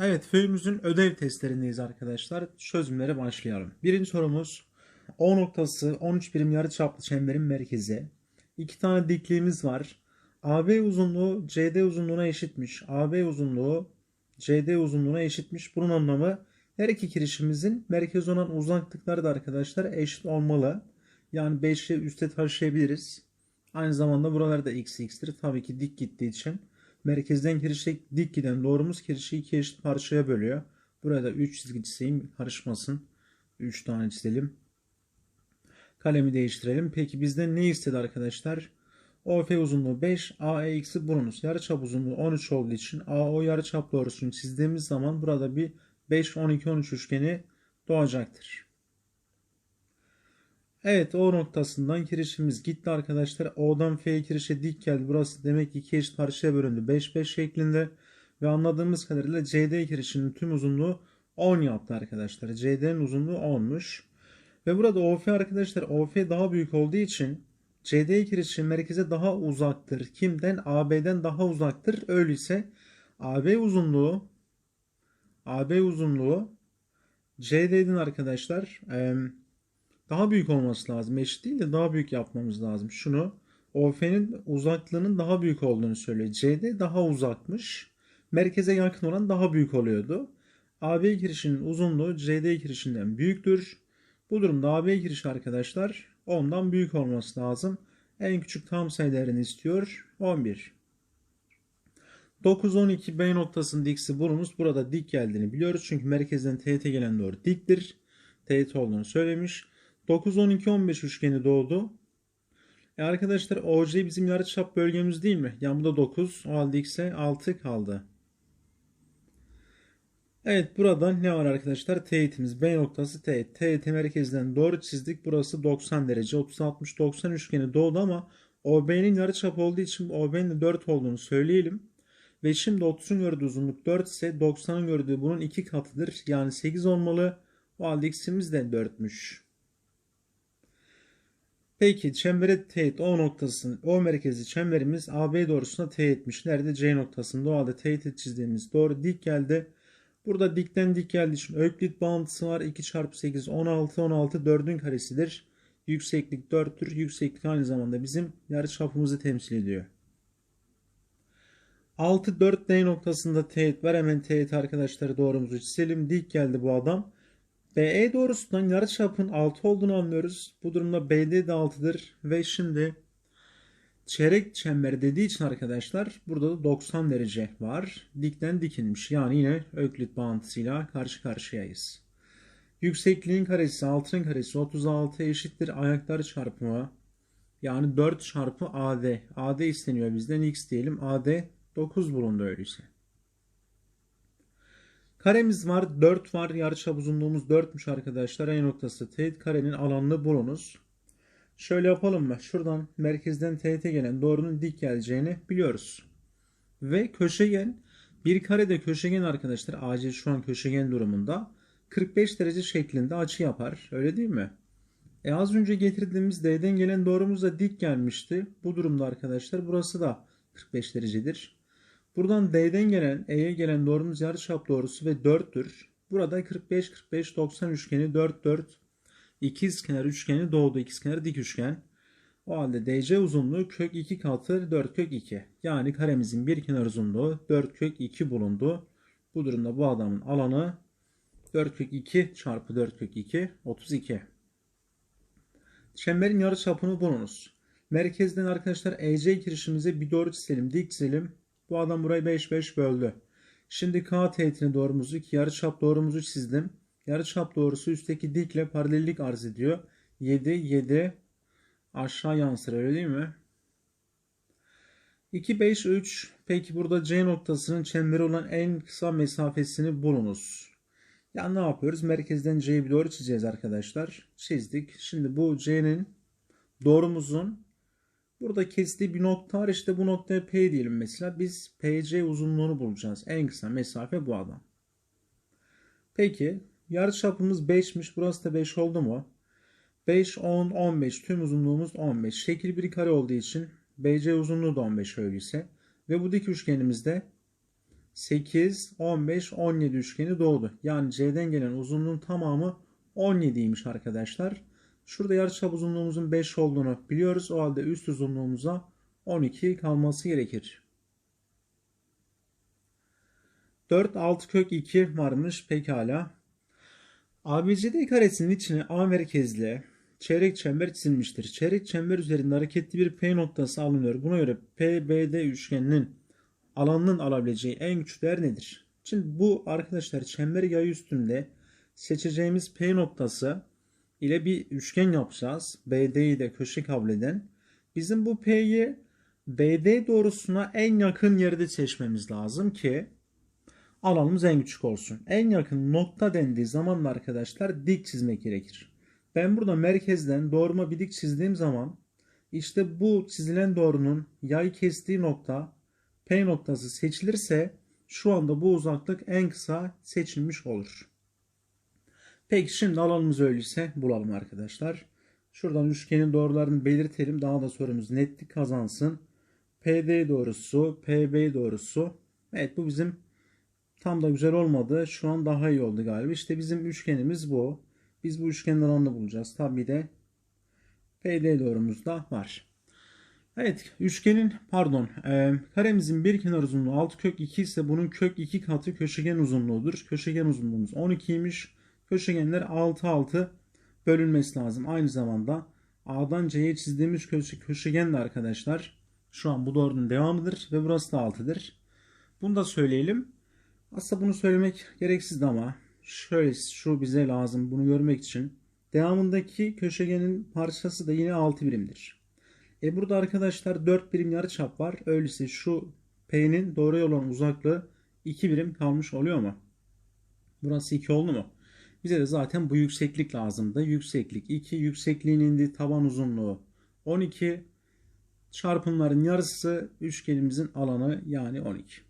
Evet, föyümüzün ödev testlerindeyiz arkadaşlar. Çözümlere başlayalım. Birinci sorumuz O noktası 13 birim yarıçaplı çemberin merkezi. İki tane dikliğimiz var. AB uzunluğu CD uzunluğuna eşitmiş. AB uzunluğu CD uzunluğuna eşitmiş. Bunun anlamı her iki kirişimizin merkez olan uzaklıkları da arkadaşlar eşit olmalı. Yani 5'i üste taşıyabiliriz. Aynı zamanda buralarda x x'tir. Tabii ki dik gittiği için. Merkezden kirişe dik giden doğrumuz kirişi iki eşit parçaya bölüyor. Burada 3 çizgi çizeyim karışmasın. 3 tane çizelim. Kalemi değiştirelim. Peki bizden ne istedi arkadaşlar? OF uzunluğu 5, AEX'i bulunuz. Yarıçap uzunluğu 13 olduğu için AO yarıçap doğrusunu çizdiğimiz zaman burada bir 5, 12, 13 üçgeni doğacaktır. Evet O noktasından kirişimiz gitti arkadaşlar. O'dan F kirişe dik geldi. Burası demek ki iki eşit parçaya bölündü. 5 5 şeklinde. Ve anladığımız kadarıyla CD kirişinin tüm uzunluğu 10 yaptı arkadaşlar. CD'nin uzunluğu 10'muş. Ve burada OF arkadaşlar OF daha büyük olduğu için CD kirişi merkeze daha uzaktır. Kimden? AB'den daha uzaktır. Öyleyse AB uzunluğu AB uzunluğu CD'nin arkadaşlar daha büyük olması lazım. Eşit değil de daha büyük yapmamız lazım. Şunu OF'nin uzaklığının daha büyük olduğunu söylüyor. CD daha uzakmış. Merkeze yakın olan daha büyük oluyordu. AB girişinin uzunluğu CD girişinden büyüktür. Bu durumda AB girişi arkadaşlar ondan büyük olması lazım. En küçük tam sayı değerini istiyor. 11. 9, 12 B noktasının diksi bulunuz. Burada dik geldiğini biliyoruz. Çünkü merkezden teğet gelen doğru diktir. Teğet olduğunu söylemiş. 9, 12, 15 üçgeni doğdu. E arkadaşlar OC bizim yarıçap bölgemiz değil mi? Yani bu da 9. O halde x'e 6 kaldı. Evet burada ne var arkadaşlar? Teğetimiz B noktası teğet. Teğeti merkezden doğru çizdik. Burası 90 derece. 30, 60, 90 üçgeni doğdu ama OB'nin yarıçap olduğu için OB'nin de 4 olduğunu söyleyelim. Ve şimdi 30'un gördüğü uzunluk 4 ise 90'ın gördüğü bunun 2 katıdır. Yani 8 olmalı. O halde x'imiz de 4'müş. Peki çembere teğet O noktası, O merkezi çemberimiz AB doğrusuna teğetmiş. Nerede? C noktasında. O halde teğet çizdiğimiz doğru dik geldi. Burada dikten dik geldiği için öklit bağıntısı var. 2 çarpı 8 16 16 4'ün karesidir. Yükseklik 4'tür. Yükseklik aynı zamanda bizim yarıçapımızı temsil ediyor. 6 4 D noktasında teğet var. Hemen teğet arkadaşları doğrumuzu çizelim. Dik geldi bu adam. BE doğrusundan yarıçapın 6 olduğunu anlıyoruz. Bu durumda BD de 6'dır. Ve şimdi çeyrek çember dediği için arkadaşlar burada da 90 derece var. Dikten dikinmiş. Yani yine öklit bağıntısıyla karşı karşıyayız. Yüksekliğin karesi 6'nın karesi 36 eşittir ayaklar çarpımı. Yani 4 çarpı AD. AD isteniyor bizden x diyelim. AD 9 bulundu öyleyse. Karemiz var. 4 var. Yarıçap uzunluğumuz 4'müş arkadaşlar. En noktası teğet karenin alanını bulunuz. Şöyle yapalım mı? Şuradan merkezden teğete gelen doğrunun dik geleceğini biliyoruz. Ve köşegen bir karede köşegen arkadaşlar acil şu an köşegen durumunda 45 derece şeklinde açı yapar. Öyle değil mi? E az önce getirdiğimiz D'den gelen doğrumuz da dik gelmişti. Bu durumda arkadaşlar burası da 45 derecedir. Buradan D'den gelen E'ye gelen doğrumuz yarıçap doğrusu ve 4'tür. Burada 45 45 90 üçgeni 4 4 ikizkenar üçgeni doğdu. İkizkenar dik üçgen. O halde DC uzunluğu kök 2 katı 4 kök 2. Yani karemizin bir kenar uzunluğu 4 kök 2 bulundu. Bu durumda bu adamın alanı 4 kök 2 çarpı 4 kök 2 32. Çemberin yarıçapını bulunuz. Merkezden arkadaşlar EC girişimize bir doğru çizelim. Dik çizelim. Bu adam burayı 5 5 böldü. Şimdi K teğetini doğrumuzu ki yarıçap doğrumuzu çizdim. Yarıçap doğrusu üstteki dikle paralellik arz ediyor. 7 7 aşağı yansır öyle değil mi? 2 5 3 peki burada C noktasının çemberi olan en kısa mesafesini bulunuz. Ya ne yapıyoruz? Merkezden C'yi bir doğru çizeceğiz arkadaşlar. Çizdik. Şimdi bu C'nin doğrumuzun Burada kestiği bir nokta var. İşte bu noktaya P diyelim mesela. Biz PC uzunluğunu bulacağız. En kısa mesafe bu adam. Peki yarıçapımız 5'miş. Burası da 5 oldu mu? 5, 10, 15. Tüm uzunluğumuz 15. Şekil bir kare olduğu için BC uzunluğu da 15 öyleyse. Ve bu dik üçgenimizde 8, 15, 17 üçgeni doğdu. Yani C'den gelen uzunluğun tamamı 17'ymiş arkadaşlar. Şurada yarıçap uzunluğumuzun 5 olduğunu biliyoruz. O halde üst uzunluğumuza 12 kalması gerekir. 4, 6 kök 2 varmış. Pekala. ABCD karesinin içine A merkezli çeyrek çember çizilmiştir. Çeyrek çember üzerinde hareketli bir P noktası alınıyor. Buna göre PBD üçgeninin alanının alabileceği en küçük değer nedir? Şimdi bu arkadaşlar çember yayı üstünde seçeceğimiz P noktası ile bir üçgen yapacağız. BD'yi de köşe kabul. Bizim bu P'yi BD doğrusuna en yakın yerde seçmemiz lazım ki alanımız en küçük olsun. En yakın nokta dendiği zaman da arkadaşlar dik çizmek gerekir. Ben burada merkezden doğruma bir dik çizdiğim zaman işte bu çizilen doğrunun yay kestiği nokta P noktası seçilirse şu anda bu uzaklık en kısa seçilmiş olur. Peki şimdi alanımız öyleyse bulalım arkadaşlar. Şuradan üçgenin doğrularını belirtelim. Daha da sorumuz netlik kazansın. PD doğrusu, PB doğrusu. Evet bu bizim tam da güzel olmadı. Şu an daha iyi oldu galiba. İşte bizim üçgenimiz bu. Biz bu üçgenin alanını bulacağız. Tabi de PD doğrumuz da var. Evet üçgenin pardon e, karemizin bir kenar uzunluğu 6 kök 2 ise bunun kök 2 katı köşegen uzunluğudur. Köşegen uzunluğumuz 12'ymiş. Köşegenler 6 6 bölünmesi lazım. Aynı zamanda A'dan C'ye çizdiğimiz köşe, köşegen de arkadaşlar şu an bu doğrunun devamıdır ve burası da 6'dır. Bunu da söyleyelim. Aslında bunu söylemek gereksizdi ama şöyle şu bize lazım bunu görmek için. Devamındaki köşegenin parçası da yine 6 birimdir. E burada arkadaşlar 4 birim yarıçap var. Öyleyse şu P'nin doğru olan uzaklığı 2 birim kalmış oluyor mu? Burası 2 oldu mu? Bize de zaten bu yükseklik lazımdı. Yükseklik 2, yüksekliğin indi taban uzunluğu 12. Çarpımların yarısı üçgenimizin alanı yani 12.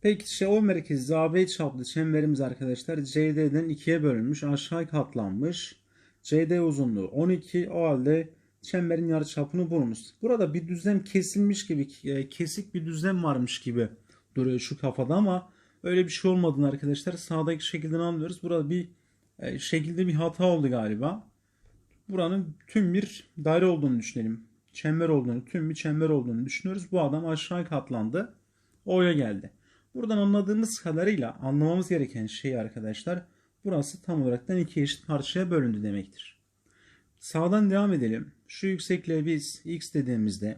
Peki işte o merkezi AB çaplı çemberimiz arkadaşlar CD'den ikiye bölünmüş aşağı katlanmış. CD uzunluğu 12 o halde çemberin yarıçapını bulunuz. Burada bir düzlem kesilmiş gibi e, kesik bir düzlem varmış gibi duruyor şu kafada ama öyle bir şey olmadığını arkadaşlar sağdaki şekilden anlıyoruz. Burada bir e, şekilde bir hata oldu galiba. Buranın tüm bir daire olduğunu düşünelim. Çember olduğunu, tüm bir çember olduğunu düşünüyoruz. Bu adam aşağı katlandı. O'ya geldi. Buradan anladığımız kadarıyla anlamamız gereken şey arkadaşlar burası tam olarak iki eşit parçaya bölündü demektir. Sağdan devam edelim. Şu yüksekliğe biz x dediğimizde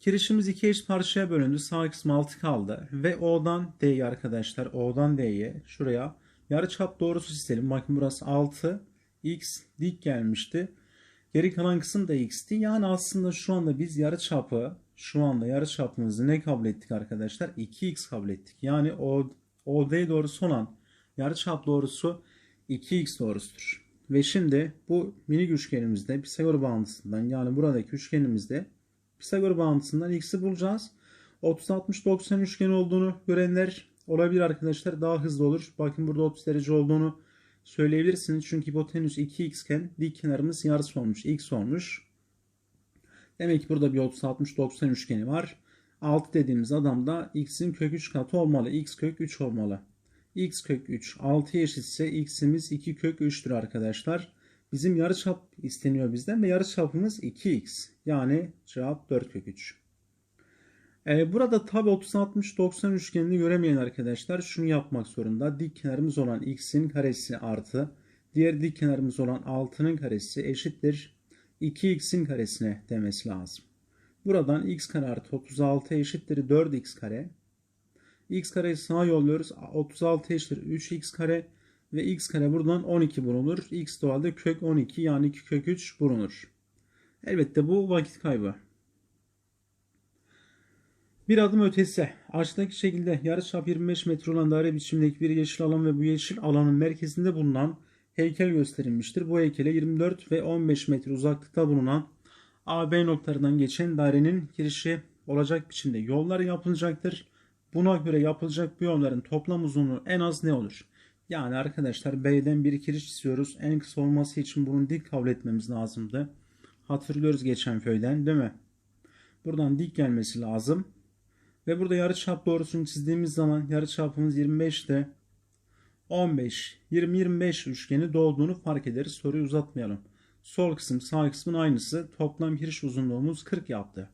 kirişimiz iki eşit parçaya bölündü. Sağ kısmı 6 kaldı. Ve O'dan D'ye arkadaşlar O'dan D'ye şuraya yarıçap doğrusu çizelim. Bakın burası 6 x dik gelmişti. Geri kalan kısım da x'ti. Yani aslında şu anda biz yarıçapı şu anda yarıçapımızı ne kabul ettik arkadaşlar? 2x kabul ettik. Yani o OD doğrusu olan yarıçap doğrusu 2x doğrusudur. Ve şimdi bu minik üçgenimizde Pisagor bağıntısından yani buradaki üçgenimizde Pisagor bağıntısından x'i bulacağız. 30 60 90 üçgen olduğunu görenler olabilir arkadaşlar. Daha hızlı olur. Bakın burada 30 derece olduğunu söyleyebilirsiniz. Çünkü hipotenüs 2x iken dik kenarımız yarısı olmuş. x olmuş. Demek ki burada bir 30 60 90 üçgeni var. 6 dediğimiz adamda x'in kök 3 katı olmalı. x kök 3 olmalı. x kök 3 6 eşitse x'imiz 2 kök 3'tür arkadaşlar. Bizim yarıçap isteniyor bizden ve yarıçapımız 2x. Yani cevap 4 kök 3. Ee, burada tabi 30 60 90 üçgenini göremeyen arkadaşlar şunu yapmak zorunda. Dik kenarımız olan x'in karesi artı diğer dik kenarımız olan 6'nın karesi eşittir 2x'in karesine demesi lazım. Buradan x kare artı 36 eşittir 4x kare. x kareyi sağa yolluyoruz. 36 eşittir 3x kare ve x kare buradan 12 bulunur. x doğalde kök 12 yani 2 kök 3 bulunur. Elbette bu vakit kaybı. Bir adım ötesi. Aşağıdaki şekilde yarıçap 25 metre olan daire biçimindeki bir yeşil alan ve bu yeşil alanın merkezinde bulunan heykel gösterilmiştir. Bu heykele 24 ve 15 metre uzaklıkta bulunan AB noktalarından geçen dairenin girişi olacak biçimde yollar yapılacaktır. Buna göre yapılacak bu yolların toplam uzunluğu en az ne olur? Yani arkadaşlar B'den bir giriş istiyoruz. En kısa olması için bunun dik kabul etmemiz lazımdı. Hatırlıyoruz geçen köyden değil mi? Buradan dik gelmesi lazım. Ve burada yarıçap doğrusunu çizdiğimiz zaman yarıçapımız 25'te 15, 20, 25 üçgeni doğduğunu fark ederiz. Soruyu uzatmayalım. Sol kısım sağ kısmın aynısı. Toplam giriş uzunluğumuz 40 yaptı.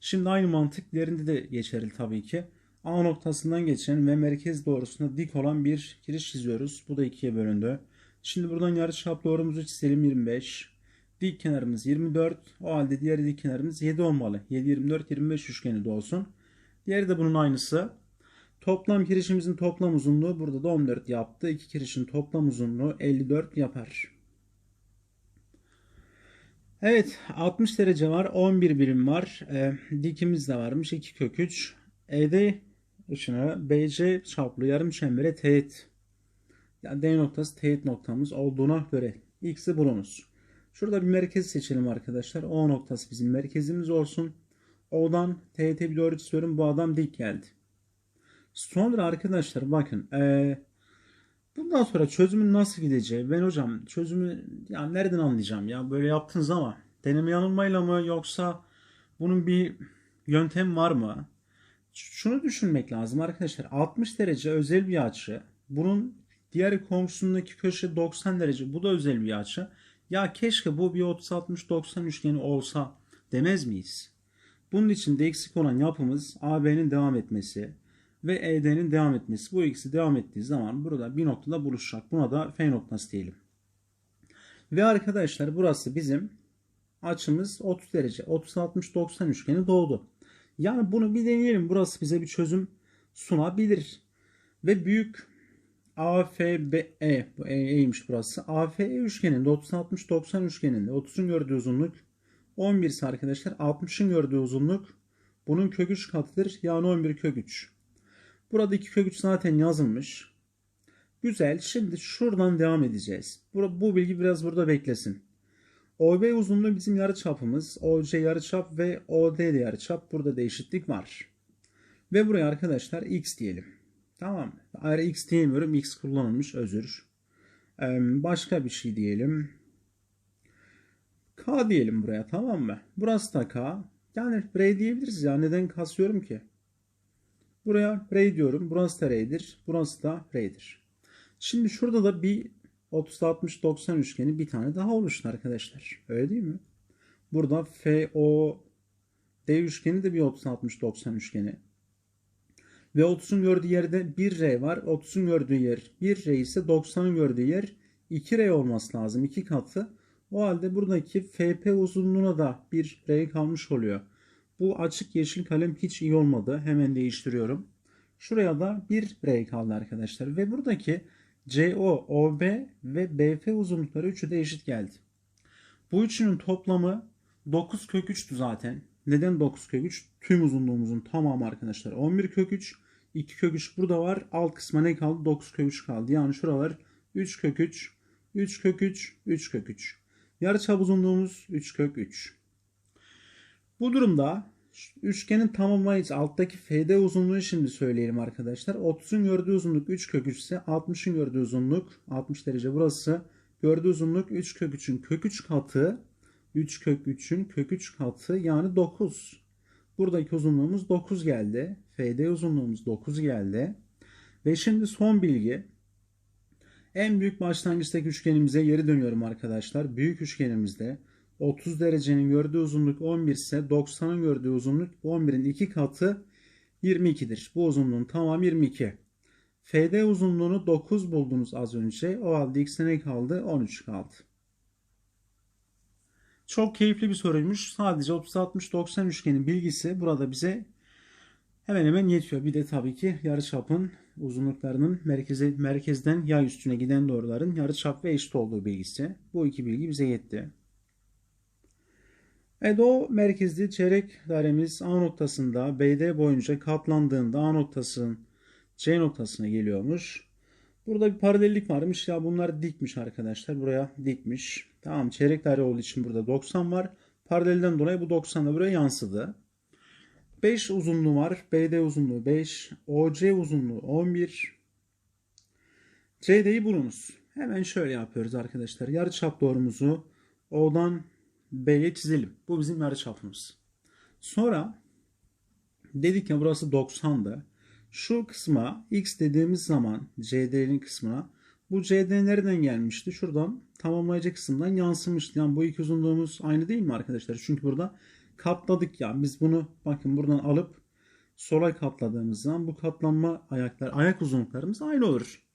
Şimdi aynı mantık diğerinde de geçerli tabii ki. A noktasından geçen ve merkez doğrusuna dik olan bir giriş çiziyoruz. Bu da ikiye bölündü. Şimdi buradan yarıçap doğrumuzu çizelim 25. Dik kenarımız 24. O halde diğer dik kenarımız 7 olmalı. 7, 24, 25 üçgeni de olsun. Diğeri de bunun aynısı. Toplam kirişimizin toplam uzunluğu burada da 14 yaptı. İki kirişin toplam uzunluğu 54 yapar. Evet 60 derece var. 11 birim var. E, dikimiz de varmış. 2 kök 3. ED ışını BC çaplı yarım çembere teğet. Yani D noktası teğet noktamız olduğuna göre X'i bulunuz. Şurada bir merkez seçelim arkadaşlar. O noktası bizim merkezimiz olsun. O'dan teğete bir doğru çiziyorum. Bu adam dik geldi. Sonra arkadaşlar bakın ee, bundan sonra çözümün nasıl gideceği ben hocam çözümü ya nereden anlayacağım ya böyle yaptınız ama deneme yanılmayla mı yoksa bunun bir yöntem var mı? Şunu düşünmek lazım arkadaşlar 60 derece özel bir açı bunun diğer komşusundaki köşe 90 derece bu da özel bir açı ya keşke bu bir 30-60-90 üçgeni olsa demez miyiz? Bunun için de eksik olan yapımız AB'nin devam etmesi ve ED'nin devam etmesi. Bu ikisi devam ettiği zaman burada bir noktada buluşacak. Buna da F noktası diyelim. Ve arkadaşlar burası bizim açımız 30 derece. 30-60-90 üçgeni doğdu. Yani bunu bir deneyelim. Burası bize bir çözüm sunabilir. Ve büyük AFBE bu E'ymiş burası. AFE üçgeninde 30-60-90 üçgeninde 30'un gördüğü uzunluk 11 ise arkadaşlar 60'ın gördüğü uzunluk bunun kök 3 katıdır. Yani 11 kök 3. Burada 2 kök 3 zaten yazılmış. Güzel. Şimdi şuradan devam edeceğiz. Bu, bu bilgi biraz burada beklesin. OB uzunluğu bizim yarıçapımız. OC yarıçap ve OD de yarıçap. Burada da eşitlik var. Ve buraya arkadaşlar x diyelim. Tamam. Ayrı x diyemiyorum. X kullanılmış. Özür. Ee, başka bir şey diyelim. K diyelim buraya tamam mı? Burası da K. Yani R diyebiliriz ya. Neden kasıyorum ki? Buraya R diyorum. Burası da R'dir. Burası da R'dir. Şimdi şurada da bir 30 60 90 üçgeni bir tane daha oluştu arkadaşlar. Öyle değil mi? Burada FO D üçgeni de bir 30 60 90 üçgeni. Ve 30'un gördüğü yerde 1 R var. 30'un gördüğü yer 1 R ise 90'ın gördüğü yer 2 R olması lazım. 2 katı. O halde buradaki FP uzunluğuna da bir R kalmış oluyor. Bu açık yeşil kalem hiç iyi olmadı. Hemen değiştiriyorum. Şuraya da bir R kaldı arkadaşlar. Ve buradaki CO, OB ve BF uzunlukları üçü de eşit geldi. Bu üçünün toplamı 9 kök 3'tü zaten. Neden 9 kök 3? Tüm uzunluğumuzun tamamı arkadaşlar 11 kök 3. 2 kök 3 burada var. Alt kısma ne kaldı? 9 kök 3 kaldı. Yani şuralar 3 kök 3, 3 kök 3, 3 kök 3. Yarıçap uzunluğumuz 3 kök 3. Bu durumda üçgenin tamamlayıcı alttaki FD uzunluğu şimdi söyleyelim arkadaşlar. 30'un gördüğü uzunluk 3 kök 3 ise 60'ın gördüğü uzunluk 60 derece burası. Gördüğü uzunluk 3 kök 3'ün kök 3 katı 3 kök 3'ün kök 3 katı yani 9. Buradaki uzunluğumuz 9 geldi. FD uzunluğumuz 9 geldi. Ve şimdi son bilgi. En büyük başlangıçtaki üçgenimize geri dönüyorum arkadaşlar. Büyük üçgenimizde 30 derecenin gördüğü uzunluk 11 ise 90'ın gördüğü uzunluk 11'in 2 katı 22'dir. Bu uzunluğun tamamı 22. FD uzunluğunu 9 buldunuz az önce. O halde x'e ne kaldı? 13 kaldı. Çok keyifli bir soruymuş. Sadece 30-60-90 üçgenin bilgisi burada bize hemen hemen yetiyor. Bir de tabii ki yarıçapın uzunluklarının merkeze, merkezden yay üstüne giden doğruların yarıçap ve eşit olduğu bilgisi. Bu iki bilgi bize yetti. Evet o merkezli çeyrek dairemiz A noktasında BD boyunca katlandığında A noktasının C noktasına geliyormuş. Burada bir paralellik varmış. Ya bunlar dikmiş arkadaşlar. Buraya dikmiş. Tamam çeyrek daire olduğu için burada 90 var. Paralelden dolayı bu 90 da buraya yansıdı. 5 uzunluğu var. BD uzunluğu 5. OC uzunluğu 11. CD'yi bulunuz. Hemen şöyle yapıyoruz arkadaşlar. Yarıçap doğrumuzu O'dan B'ye çizelim. Bu bizim yarıçapımız. Sonra Dedik ya burası 90'dı. Şu kısma x dediğimiz zaman CD'nin kısmına bu CD nereden gelmişti? Şuradan tamamlayıcı kısımdan yansımıştı. Yani bu iki uzunluğumuz aynı değil mi arkadaşlar? Çünkü burada katladık ya. Biz bunu bakın buradan alıp sola katladığımız zaman bu katlanma ayaklar, ayak uzunluklarımız aynı olur.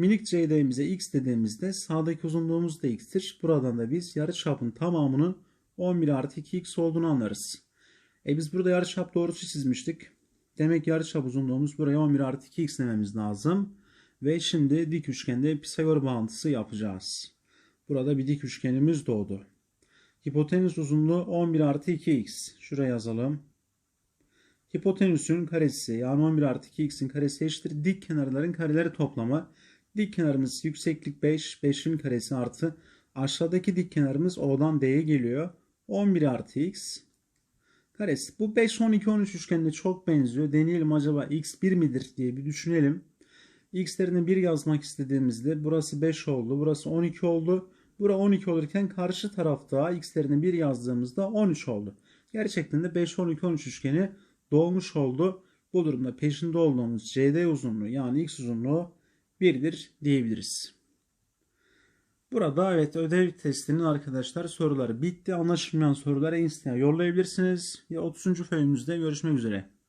Minik CD'mize x dediğimizde sağdaki uzunluğumuz da x'tir. Buradan da biz yarıçapın tamamının 11 artı 2x olduğunu anlarız. E biz burada yarıçap doğrusu çizmiştik. Demek yarıçap uzunluğumuz buraya 11 artı 2x dememiz lazım. Ve şimdi dik üçgende Pisagor bağıntısı yapacağız. Burada bir dik üçgenimiz doğdu. Hipotenüs uzunluğu 11 artı 2x. Şuraya yazalım. Hipotenüsün karesi yani 11 artı 2x'in karesi eşittir. Dik kenarların kareleri toplamı. Dik kenarımız yükseklik 5. 5'in karesi artı aşağıdaki dik kenarımız O'dan D'ye geliyor. 11 artı x karesi. Bu 5, 12, 13 üçgenine çok benziyor. Deneyelim acaba x 1 midir diye bir düşünelim. X'lerini 1 yazmak istediğimizde burası 5 oldu. Burası 12 oldu. Bura 12 olurken karşı tarafta x'lerini 1 yazdığımızda 13 oldu. Gerçekten de 5, 12, 13 üçgeni doğmuş oldu. Bu durumda peşinde olduğumuz CD uzunluğu yani x uzunluğu 1'dir diyebiliriz. Burada evet ödev testinin arkadaşlar soruları bitti. Anlaşılmayan soruları Insta'ya yollayabilirsiniz. Ya 30. bölümümüzde görüşmek üzere.